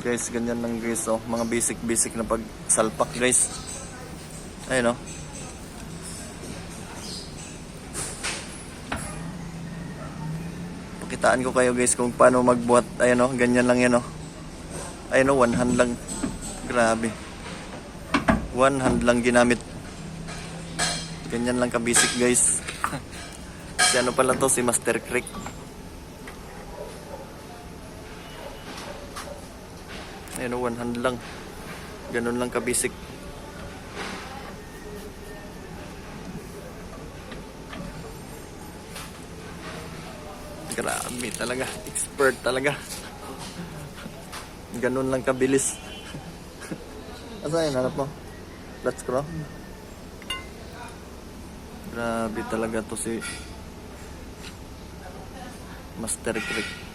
Guys, ganyan lang guys, oh. Mga basic-basic na pagsalpak, guys. Ayun, oh. Pakitaan ko kayo, guys, kung paano magbuhat. Ayun, oh. Ganyan lang yan, oh. Ayun, oh. One hand lang. Grabe. One hand lang ginamit. Ganyan lang ka-basic, guys. si ano pala to, si Master Creek. Ayun, oh, one hand lang. Ganun lang ka-basic. Grabe talaga. Expert talaga. Ganun lang kabilis. Asa yun? Hanap mo? Let's go. Grabe talaga to si Master Creek.